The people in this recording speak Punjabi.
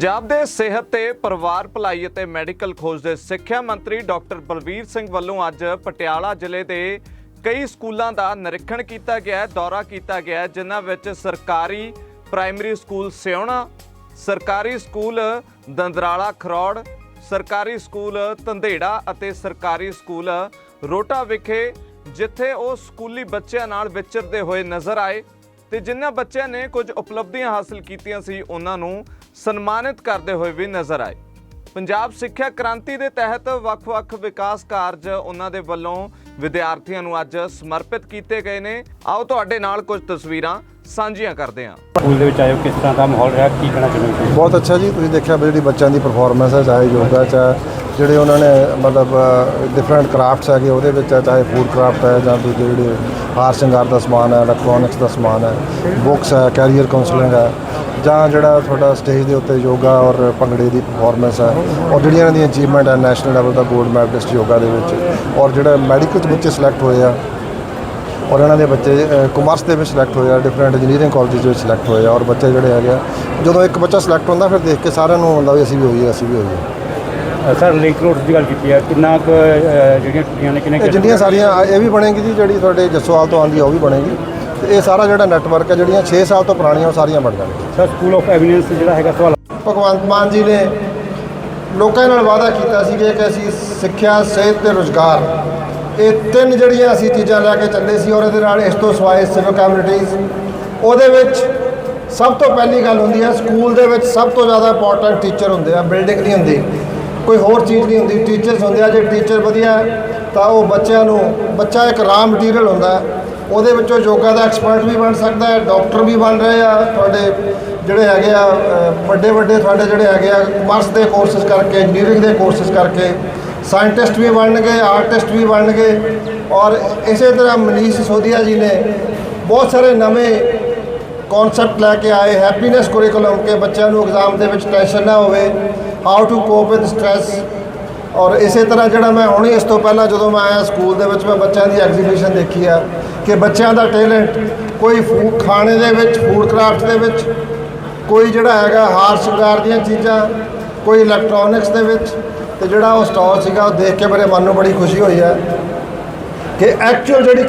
ਪੰਜਾਬ ਦੇ ਸਿਹਤ ਤੇ ਪਰਿਵਾਰ ਭਲਾਈ ਅਤੇ ਮੈਡੀਕਲ ਖੋਜ ਦੇ ਸਿੱਖਿਆ ਮੰਤਰੀ ਡਾਕਟਰ ਬਲਵੀਰ ਸਿੰਘ ਵੱਲੋਂ ਅੱਜ ਪਟਿਆਲਾ ਜ਼ਿਲ੍ਹੇ ਦੇ ਕਈ ਸਕੂਲਾਂ ਦਾ ਨਿਰੀਖਣ ਕੀਤਾ ਗਿਆ ਦੌਰਾ ਕੀਤਾ ਗਿਆ ਜਿਨ੍ਹਾਂ ਵਿੱਚ ਸਰਕਾਰੀ ਪ੍ਰਾਇਮਰੀ ਸਕੂਲ ਸਿਉਣਾ, ਸਰਕਾਰੀ ਸਕੂਲ ਦੰਦਰਾਲਾ ਖਰੌੜ, ਸਰਕਾਰੀ ਸਕੂਲ ਧੰਦੇੜਾ ਅਤੇ ਸਰਕਾਰੀ ਸਕੂਲ ਰੋਟਾ ਵਿਖੇ, ਜਿੱਥੇ ਉਹ ਸਕੂਲੀ ਬੱਚਿਆਂ ਨਾਲ ਵਿਚਰਦੇ ਹੋਏ ਨਜ਼ਰ ਆਏ ਤੇ ਜਿਨ੍ਹਾਂ ਬੱਚਿਆਂ ਨੇ ਕੁਝ ਉਪਲਬਧੀਆਂ ਹਾਸਲ ਕੀਤੀਆਂ ਸੀ, ਉਹਨਾਂ ਨੂੰ ਸਨਮਾਨਿਤ ਕਰਦੇ ਹੋਏ ਵੀ ਨਜ਼ਰ ਆਏ। ਪੰਜਾਬ ਸਿੱਖਿਆ ਕ੍ਰਾਂਤੀ ਦੇ ਤਹਿਤ ਵੱਖ-ਵੱਖ ਵਿਕਾਸ ਕਾਰਜ ਉਹਨਾਂ ਦੇ ਵੱਲੋਂ ਵਿਦਿਆਰਥੀਆਂ ਨੂੰ ਅੱਜ ਸਮਰਪਿਤ ਕੀਤੇ ਗਏ ਨੇ। ਆਓ ਤੁਹਾਡੇ ਨਾਲ ਕੁਝ ਤਸਵੀਰਾਂ ਸਾਂਝੀਆਂ ਕਰਦੇ ਹਾਂ। ਸਕੂਲ ਦੇ ਵਿੱਚ ਆਇਓ ਕਿਸ ਤਰ੍ਹਾਂ ਦਾ ਮਾਹੌਲ ਰਿਹਾ ਕੀ ਕਹਿਣਾ ਚਾਹੁੰਦੇ ਹੋ ਬਹੁਤ ਅੱਛਾ ਜੀ ਤੁਸੀਂ ਦੇਖਿਆ ਵੀ ਜਿਹੜੀ ਬੱਚਿਆਂ ਦੀ ਪਰਫਾਰਮੈਂਸ ਹੈ ਚਾਹੇ ਯੋਗਾ ਚ ਹੈ, ਜਿਹੜੇ ਉਹਨਾਂ ਨੇ ਮਤਲਬ ਡਿਫਰੈਂਟ ਕਰਾਫਟਸ ਹੈਗੇ ਉਹਦੇ ਵਿੱਚ ਹੈ, ਚਾਹੇ ਫੂਡ ਕਰਾਫਟ ਹੈ ਜਾਂ ਦੂਜੇ ਜਿਹੜੇ ਹਾਰ ਸ਼ਿੰਗਾਰ ਦਾ ਸਮਾਨ ਹੈ ਇਲੈਕਟ੍ਰੋਨਿਕਸ ਦਾ ਸਮਾਨ ਹੈ ਬੁੱਕਸ ਹੈ ਕੈਰੀਅਰ ਕਾਉਂਸਲਿੰਗ ਹੈ ਜਾਂ ਜਿਹੜਾ ਤੁਹਾਡਾ ਸਟੇਜ ਦੇ ਉੱਤੇ ਯੋਗਾ ਔਰ ਭੰਗੜੇ ਦੀ ਪਰਫਾਰਮੈਂਸ ਹੈ ਔਰ ਜਿਹੜੀਆਂ ਇਹਨਾਂ ਦੀਆਂ ਅਚੀਵਮੈਂਟ ਹੈ ਨੈਸ਼ਨਲ ਲੈਵਲ ਦਾ 골ਡ ਮੈਡਲਿਸਟ ਯੋਗਾ ਦੇ ਵਿੱਚ ਔਰ ਜਿਹੜਾ ਮੈਡੀਕਲ ਬੱਚੇ ਸਿਲੈਕਟ ਹੋਏ ਆ ਔਰ ਇਹਨਾਂ ਦੇ ਬੱਚੇ ਕਮਰਸ ਦੇ ਵਿੱਚ ਸਿਲੈਕਟ ਹੋਏ ਆ ਡਿਫਰੈਂਟ ਇੰਜੀਨੀਅਰਿੰਗ ਕਾਲਜਸ ਵਿੱਚ ਸਿਲੈਕਟ ਹੋਏ ਆ ਔਰ ਬੱਚੇ ਜਿਹੜੇ ਹੈਗੇ ਆ ਜਦੋਂ ਇੱਕ ਬੱਚਾ ਸਿਲੈਕਟ ਹੁੰਦਾ ਫਿਰ ਦੇਖ ਕੇ ਸਾਰਿਆਂ ਨੂੰ ਹੁੰਦਾ ਵੀ ਅਸੀਂ ਵੀ ਹੋਈਏ ਅਸੀਂ ਵੀ ਹੋਈਏ। ਸਰ ਲਿੰਕ ਰੋਡ ਦੀ ਗੱਲ ਕੀਤੀ ਹੈ ਕਿੰਨਾ ਜਿਹੜੀਆਂ ਟੁੱਟੀਆਂ ਨੇ ਕਿੰਨੇ ਜਿੰਨੀਆਂ ਸਾਰੀਆਂ ਇਹ ਵੀ ਬਣੇਗੀ ਜੀ ਜਿਹੜੀ ਤੁਹਾਡੇ ਜਸਵਾਲ ਤੋਂ ਆਉਂਦੀ ਆ ਉਹ ਵੀ ਬਣੇਗੀ। ਤੇ ਇਹ ਸਾਰਾ ਜਿਹੜਾ ਨੈਟਵਰਕ ਹੈ ਜਿਹੜੀਆਂ 6 ਸਾਲ ਤੋਂ ਪੁਰਾਣੀਆਂ ਉਹ ਸਾਰੀਆਂ ਬਣ ਜਾਣਗੀਆਂ ਸਰ ਸਕੂਲ ਆਫ ਐਵੀਡੈਂਸ ਜਿਹੜਾ ਹੈਗਾ ਸਵਾਲ ਭਗਵੰਤ ਮਾਨ ਜੀ ਨੇ ਲੋਕਾਂ ਨਾਲ ਵਾਅਦਾ ਕੀਤਾ ਸੀ ਕਿ ਅਸੀਂ ਸਿੱਖਿਆ ਸਿਹਤ ਤੇ ਰੁਜ਼ਗਾਰ ਇਹ ਤਿੰਨ ਜਿਹੜੀਆਂ ਅਸੀਂ ਚੀਜ਼ਾਂ ਲੈ ਕੇ ਚੱਲੇ ਸੀ ਔਰ ਇਹਦੇ ਨਾਲ ਇਸ ਤੋਂ ਸਿਵਾਏ ਸਿਵਲ ਕਮਿਊਨਿਟੀਜ਼ ਉਹਦੇ ਵਿੱਚ ਸਭ ਤੋਂ ਪਹਿਲੀ ਗੱਲ ਹੁੰਦੀ ਹੈ ਸਕੂਲ ਦੇ ਵਿੱਚ ਸਭ ਤੋਂ ਜ਼ਿਆਦਾ ਇੰਪੋਰਟੈਂਟ ਟੀਚਰ ਹੁੰਦੇ ਆ ਬਿਲਡਿੰਗ ਨਹੀਂ ਹੁੰਦੀ ਕੋਈ ਹੋਰ ਚੀਜ਼ ਨਹੀਂ ਹੁੰਦੀ ਟੀਚਰਸ ਹੁੰਦੇ ਆ ਜੇ ਟੀਚਰ ਵਧੀਆ ਤਾਂ ਉਹ ਬੱਚਿਆਂ ਨੂੰ ਬੱਚਾ ਇੱਕ ਰਾ ਮਟੀਰੀਅਲ ਹੁੰਦਾ। ਉਹਦੇ ਵਿੱਚੋਂ ਯੋਗਾ ਦਾ ਐਕਸਪਰਟ ਵੀ ਬਣ ਸਕਦਾ ਹੈ, ਡਾਕਟਰ ਵੀ ਬਣ ਰਹੇ ਆ, ਤੁਹਾਡੇ ਜਿਹੜੇ ਹੈਗੇ ਆ ਵੱਡੇ ਵੱਡੇ ਤੁਹਾਡੇ ਜਿਹੜੇ ਹੈਗੇ ਆ ਕਮਰਸ ਦੇ ਕੋਰਸਸ ਕਰਕੇ ਇੰਜੀਨੀਅਰਿੰਗ ਦੇ ਕੋਰਸਸ ਕਰਕੇ ਸਾਇੰਟਿਸਟ ਵੀ ਬਣਨਗੇ ਆਰਟਿਸਟ ਵੀ ਬਣਨਗੇ ਔਰ ਇਸੇ ਤਰ੍ਹਾਂ ਮਨੀਸ਼ ਸਿਸੋਦੀਆ ਜੀ ਨੇ ਬਹੁਤ ਸਾਰੇ ਨਵੇਂ ਕਨਸੈਪਟ ਲੈ ਕੇ ਆਏ ਹੈਪੀਨੈਸ ਕੁਰਿਕੁਲਮ ਕੇ ਬੱਚਿਆਂ ਨੂੰ ਐਗਜ਼ਾਮ ਦੇ ਵਿੱਚ ਟੈਨਸ਼ਨ ਨਾ ਹੋਵੇ how to cope with stress ਔਰ ਇਸੇ ਤਰ੍ਹਾਂ ਜਿਹੜਾ ਮੈਂ ਹੁਣੇ ਇਸ ਤੋਂ ਪਹਿਲਾਂ ਜਦੋਂ ਮੈਂ ਆਇਆ ਸਕੂਲ ਦੇ ਵਿੱਚ, ਮੈਂ ਬੱਚਿਆਂ ਦੀ ਐਗਜ਼ੀਬਿਸ਼ਨ ਦੇਖੀ ਆ ਕਿ ਬੱਚਿਆਂ ਦਾ ਟੈਲੈਂਟ ਕੋਈ ਫੂਡ ਖਾਣੇ ਦੇ ਵਿੱਚ ਫੂਡ ਕਰਾਫਟ ਦੇ ਵਿੱਚ, ਕੋਈ ਜਿਹੜਾ ਹੈਗਾ ਹਾਰ ਸ਼ਿੰਗਾਰ ਦੀਆਂ ਚੀਜ਼ਾਂ, ਕੋਈ ਇਲੈਕਟ੍ਰੋਨਿਕਸ ਦੇ ਵਿੱਚ ਤੇ ਜਿਹੜਾ ਉਹ ਸਟਾਲ ਸੀਗਾ ਉਹ ਦੇਖ ਕੇ ਮੇਰੇ ਮਨ ਨੂੰ ਬੜੀ ਖੁਸ਼ੀ ਹੋਈ ਹੈ ਕਿ ਐਕਚੁਅਲ ਜਿਹੜੀ